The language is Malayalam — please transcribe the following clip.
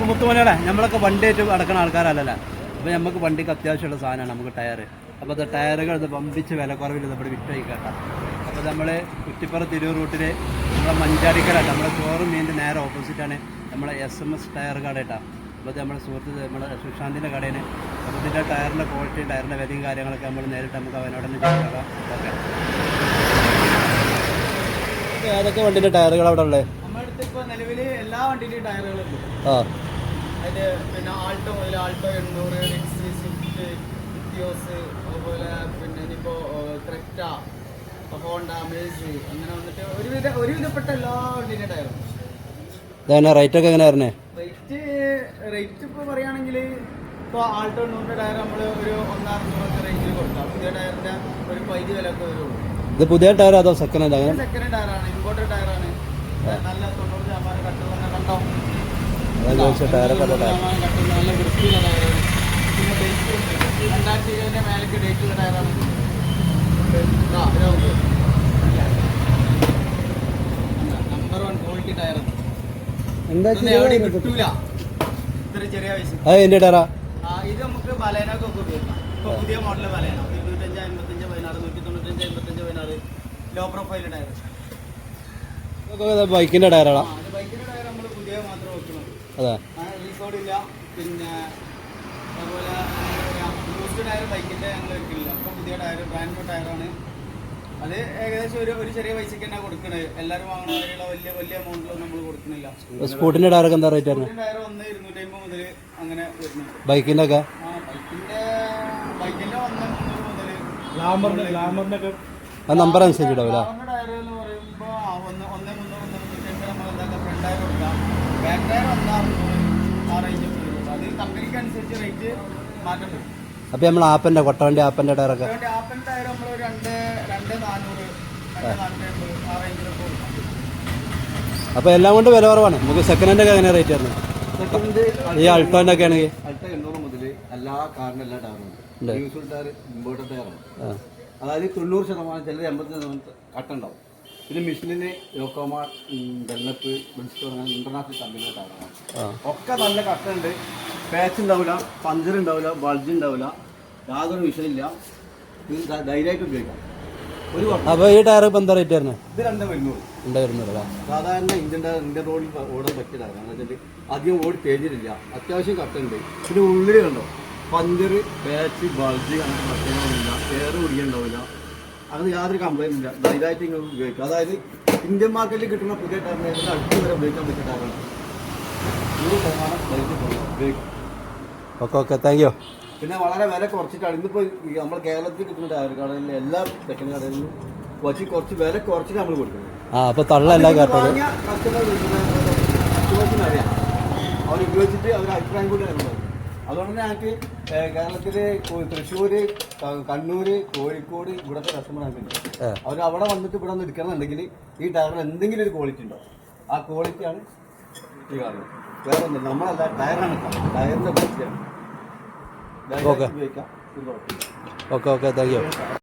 അപ്പോൾ മുത്തുമലയുടെ നമ്മളൊക്കെ വണ്ടിയായിട്ട് അടക്കണ ആൾക്കാരല്ലല്ലേ. അപ്പോൾ നമുക്ക് വണ്ടിക്ക് അത്യാവശ്യമുള്ള സാധനമാണ് നമുക്ക് ടയർ അപ്പോൾ അത് ടയറുകൾ ഇത് പമ്പിച്ച് വില കുറവില്ല നമ്മുടെ വിറ്റോയി കേട്ടോ അപ്പോൾ നമ്മൾ കുറ്റിപ്പുറ തിരൂർ റൂട്ടിൽ നമ്മളെ മഞ്ചാടിക്കലാണ് നമ്മുടെ ചോറും മീനിന്റെ നേരെ ഓപ്പോസിറ്റ് ആണ് നമ്മളെ എസ് എം എസ് ടയർ കട കേട്ടോ അപ്പോൾ നമ്മുടെ സുഹൃത്ത് നമ്മുടെ സുശാന്തിന്റെ കടയിൽ അപ്പോൾ ഇതിന്റെ ടയറിന്റെ ക്വാളിറ്റി ടയറിന്റെ വിലയും കാര്യങ്ങളൊക്കെ നമ്മൾ നേരിട്ട് നമുക്ക് അവനോട് തന്നെ ചോദിക്കാം. ഓക്കെ. ഏതൊക്കെ വണ്ടിന്റെ ടയറുകൾ അവിടെ ഉള്ളത് നമ്മുടെ അടുത്ത് ഇപ്പോൾ നിലവിൽ എല്ലാ വണ്ടിന്റെയും ടയറുകളുണ്ട്. ആ. അതിന്റെ പിന്നെ ആൾട്ടോ മുതൽ ആൾട്ടോ എണ്ണൂറ് എക്സ് സ്വിഫ്റ്റ് ഇറ്റിയോസ് അതുപോലെ പിന്നെ ഇനിയിപ്പോൾ ക്രെറ്റ ഹോണ്ട മേസ് അങ്ങനെ വന്നിട്ട് ഒരുവിധ ഒരുവിധപ്പെട്ട എല്ലാ വണ്ടിന്റെ ടയറും ഇതന്നെ റേറ്റൊക്കെ എങ്ങനെ റേറ്റ് റേറ്റ് ഇപ്പോൾ പറയുകയാണെങ്കിൽ ഇപ്പോൾ ആൾട്ടോ എണ്ണൂറിന്റെ ടയർ നമ്മൾ ഒരു ഒന്നറുന്നൂറൊക്കെ റേഞ്ചിൽ കൊടുക്കാം. പുതിയ ടയറിന്റെ ഒരു പൈതി വില ഒക്കെ വരുള്ളൂ. ഇത് പുതിയ ടയർ അതോ സെക്കൻഡ് അങ്ങനെ? സെക്കൻഡ് ടയറാണ് ഇമ്പോർട്ടഡ് ടയറാണ് നല്ല തൊണ്ണൂറ് ശതമാനം കട്ടുള്ള കണ്ടോ? ചോദിച്ച ടയറൊക്കെ നല്ല വൃത്തിയുള്ള ടയറാണ് പിന്നെ ഡേറ്റ് ഉണ്ട് രണ്ടായിരത്തി ഇരുപതിന്റെ മേലേക്ക് ഡേറ്റുള്ള ടയറാണ്. നമ്പർ വൺ ക്വാളിറ്റി എന്റെ ടയറാ ഇത് നമുക്ക് ബലേനൊക്കെ ഉപയോഗിക്കാം. ഇപ്പൊ പുതിയ മോഡൽ ബലേന. ഇരുപത്തഞ്ച് അമ്പത്തഞ്ച് പതിനാറ് നൂറ്റി തൊണ്ണൂറ്റഞ്ച് അമ്പത്തഞ്ച് പതിനാറ് ലോ പ്രൊഫൈൽ ടയർ ബൈക്കിന്റെ ടയറാണോ ആ, അത് ബൈക്കിന്റെ ടയർ നമ്മൾ പുതിയ മാത്രം വെക്കണം അതെ. ഇല്ല. പിന്നെ അതുപോലെ യൂസ്ഡ് ടയർ ബൈക്കിന്റെ ഞങ്ങൾ വെക്കില്ല അപ്പം പുതിയ ടയർ ബ്രാൻഡ് ന്യൂ ടയറാണ് അത് ഏകദേശം ഒരു ഒരു ചെറിയ പൈസക്ക് തന്നെ കൊടുക്കണത് എല്ലാവരും വാങ്ങണ വലിയ വലിയ എമൗണ്ടിലൊന്നും നമ്മൾ കൊടുക്കുന്നില്ല സ്കൂട്ടിന്റെ ടയറൊക്കെ എന്താ റേറ്റ് ടയർ ഒന്ന് ഇരുന്നൂറ്റി അമ്പത് മുതൽ അങ്ങനെ വരുന്നു. ബൈക്കിന്റെ ഒക്കെ? ആ ബൈക്കിന്റെ ബൈക്കിന്റെ ഒന്ന് മുന്നൂറ് മുതൽ ഗ്ലാമറിന്റെ ഒക്കെ ആ നമ്പർ അനുസരിച്ചിട്ടാവില്ല ടയർ എന്ന് പറയുമ്പോൾ ഒന്ന് ഒന്ന് മുന്നൂറ് മുന്നൂറ്റി നമ്മൾ എന്താ ഫ്രണ്ട് ടയർ കൊടുക്കാം. ബാക്ക് ടയർ ഒന്ന് അറുന്നൂറ് ആ റേഞ്ച് അത് കമ്പനിക്ക് അനുസരിച്ച് റേറ്റ് മാറ്റം വരും. അപ്പോൾ നമ്മൾ ആപ്പന്റെ കൊട്ടവണ്ടി ആപ്പന്റെ ടയറൊക്കെ ആപ്പൻ ടയർ നമ്മൾ രണ്ട് നാനൂറ് അപ്പോൾ എല്ലാം കൊണ്ട് വില കുറവാണ്. നമുക്ക് സെക്കൻഡ് ഹാൻഡ് ഒക്കെ എങ്ങനെ റേറ്റ് വരുന്നത് ഈ അൾട്ടോന്റെ ഒക്കെ ആണെങ്കിൽ? അൾട്ട എണ്ണൂറ് മുതൽ എല്ലാ കാറിനും എല്ലാ ടയറും ഉണ്ട്. ഉണ്ട്. യൂസ്ഫുൾ ടയർ ഇമ്പോർട്ടഡ് ടയറാണ് ആ. അതായത് തൊണ്ണൂറ് ശതമാനം ചിലത് എൺപത്തി ശതമാനം കട്ടുണ്ടാവും പിന്നെ മിഷനിന് യോക്കോമ ഡെല്ലപ്പ് ബെൻസ്റ്റോർ അങ്ങനെ ഇന്റർനാഷണൽ കമ്പനിയുടെ ടയറാണ് ഒക്കെ നല്ല കട്ടുണ്ട് പാച്ച് ഉണ്ടാവില്ല പഞ്ചർ ഉണ്ടാവില്ല ബൾജ് ഉണ്ടാവില്ല യാതൊരു വിഷയമില്ല ധൈര്യമായിട്ട് ഉപയോഗിക്കാം. ഒരു അപ്പോൾ ഈ ടയർ ഇപ്പോൾ എന്താ റേറ്റ് വരുന്നത് ഇത് രണ്ടേ വരുന്നുള്ളൂ. വരുന്നുണ്ടല്ലേ സാധാരണ ഇന്ത്യൻ ടയർ ഇന്ത്യൻ റോഡിൽ ഓടാൻ പറ്റിയ ടയറാണ്. വെച്ചാൽ അധികം ഓടി തേഞ്ഞിട്ടില്ല അത്യാവശ്യം കട്ടുണ്ട് പിന്നെ ഉള്ളിൽ കണ്ടോ? പഞ്ചർ പാച്ച് ബൾജ് അങ്ങനെ പ്രത്യേകമില്ല എയർ കുടിക്കുന്നുണ്ടാവില്ല അങ്ങനെ യാതൊരു കംപ്ലൈന്റ് ഇല്ല. ധൈര്യമായിട്ട് നിങ്ങൾ ഉപയോഗിക്കുക അതായത് ഇന്ത്യൻ മാർക്കറ്റിൽ കിട്ടുന്ന പുതിയ ടയറിനെ അടുത്ത് വരെ ഉപയോഗിക്കാൻ പറ്റിയ ടൈമാണ് നൂറ് ശതമാനം ഉപയോഗിക്കും. ഓക്കെ ഓക്കെ താങ്ക് യു പിന്നെ വളരെ വില കുറച്ചിട്ടാണ്. ഇന്നിപ്പോൾ നമ്മൾ കേരളത്തിൽ കിട്ടുന്ന ടയർ കടകളിലെ എല്ലാ സെക്കൻഡ് കടകളിലും കുറച്ച് കുറച്ച് വില കുറച്ചിട്ട് നമ്മൾ കൊടുക്കുന്നത് ആ അപ്പോൾ തള്ളെല്ലാം കേട്ടത് കസ്റ്റമർ അറിയാം. അവർ ഉപയോഗിച്ചിട്ട് അവർ അഭിപ്രായം കൂടി അതുകൊണ്ട് തന്നെ ഞങ്ങൾക്ക് കേരളത്തിൽ തൃശ്ശൂർ കണ്ണൂർ കോഴിക്കോട് ഇവിടുത്തെ കസ്റ്റമർ ഞങ്ങൾക്ക്. അവർ അവിടെ വന്നിട്ട് ഇവിടെ വന്ന് എടുക്കണമെന്നുണ്ടെങ്കിൽ ഈ ടയറിന് എന്തെങ്കിലും ഒരു ക്വാളിറ്റി ഉണ്ടോ? ആ ക്വാളിറ്റിയാണ് ഈ കാരണം വേറെ ഒന്നും നമ്മളല്ല ടയറാണ് ടയറിന്റെ ഓക്കെ. ഇത് കുഴപ്പമില്ല. Okay okay thank you